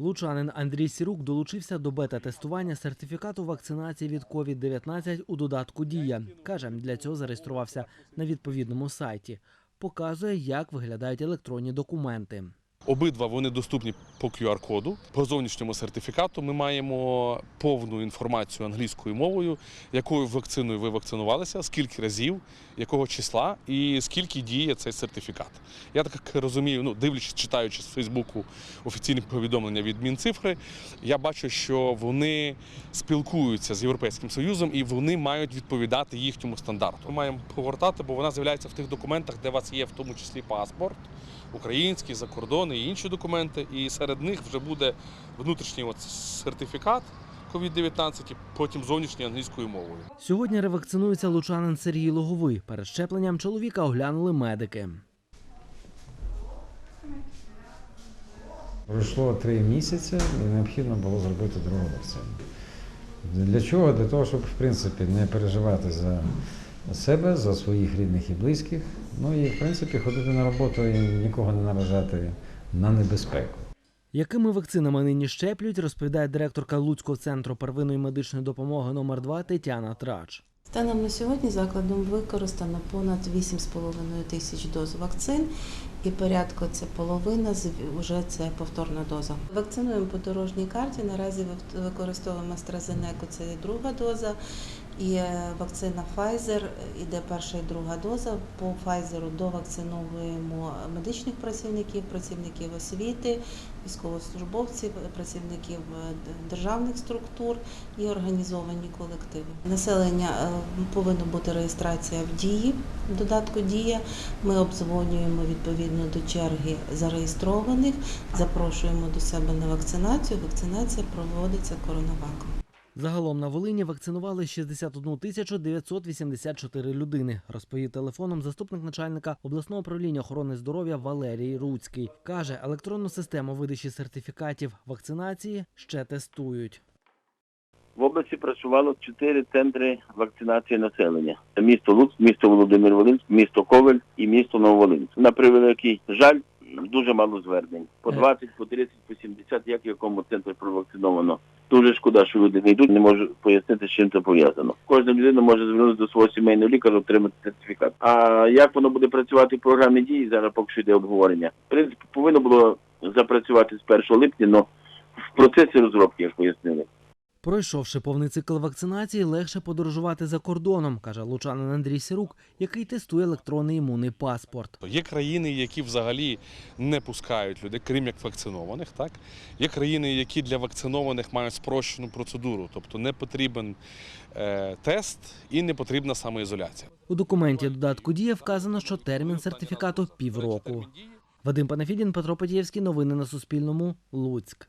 Лучанин Андрій Сірук долучився до бета-тестування сертифікату вакцинації від COVID-19 у додатку Дія. Каже, для цього зареєструвався на відповідному сайті. Показує, як виглядають електронні документи. Обидва вони доступні по QR-коду. По зовнішньому сертифікату ми маємо повну інформацію англійською мовою, якою вакциною ви вакцинувалися, скільки разів, якого числа і скільки діє цей сертифікат. Я так розумію, ну дивлячись, читаючи з Фейсбуку офіційні повідомлення від Мінцифри, я бачу, що вони спілкуються з Європейським Союзом і вони мають відповідати їхньому стандарту. Ми маємо повертати, бо вона з'являється в тих документах, де у вас є в тому числі паспорт український, закордонний і інші документи. І серед них вже буде внутрішній от сертифікат COVID-19 і потім зовнішній англійською мовою. Сьогодні ревакцинується лучанин Сергій Логовий. Перед щепленням чоловіка оглянули медики. Пройшло три місяці і необхідно було зробити другу вакцину. Для чого? Для того, щоб в принципі не переживати за себе, за своїх рідних і близьких. Ну і в принципі ходити на роботу і нікого не наражати на небезпеку. Якими вакцинами нині щеплюють, розповідає директорка Луцького центру первинної медичної допомоги номер 2 Тетяна Трач. Станом на сьогодні закладом використано понад 8,5 тисяч доз вакцин, і порядку це половина з вже це повторна доза. Вакцинуємо по дорожній карті. Наразі використовуємо AstraZeneca, це друга доза, і е, вакцина Pfizer іде перша і друга доза. По Pfizer довакциновуємо медичних працівників, працівників освіти, військовослужбовців, працівників е, державних структур і організовані колективи. Населення е, повинна бути реєстрація в дії, додатку Дія. Ми обдзвонюємо відповідно до черги зареєстрованих, запрошуємо до себе на вакцинацію. Вакцинація проводиться коронаваком. Загалом на Волині вакцинували 61 тисячу 984 людини, розповів телефоном заступник начальника обласного управління охорони здоров'я Валерій Руцький. Каже, електронну систему видачі сертифікатів вакцинації ще тестують. В області працювало чотири центри вакцинації населення: місто Луцьк, місто Володимир Волинськ, місто Ковель і місто Нововолинськ. На превеликий жаль, дуже мало звернень. По 20, по 30, по 70, як в якому центрі провакциновано. Дуже шкода, що люди не йдуть, не можу пояснити, з чим це пов'язано. Кожна людина може звернутися до свого сімейного лікаря, отримати сертифікат. А як воно буде працювати в програмі дії, зараз поки що йде обговорення. В принципі, повинно було запрацювати з 1 липня, але в процесі розробки, як пояснили. Пройшовши повний цикл вакцинації, легше подорожувати за кордоном, каже лучанин Андрій Сирук, який тестує електронний імунний паспорт. Є країни, які взагалі не пускають людей, крім як вакцинованих. Так є країни, які для вакцинованих мають спрощену процедуру, тобто не потрібен е, тест і не потрібна самоізоляція. У документі додатку дія вказано, що термін сертифікату півроку. Вадим Панафідін, Петро Петєвський. Новини на Суспільному. Луцьк.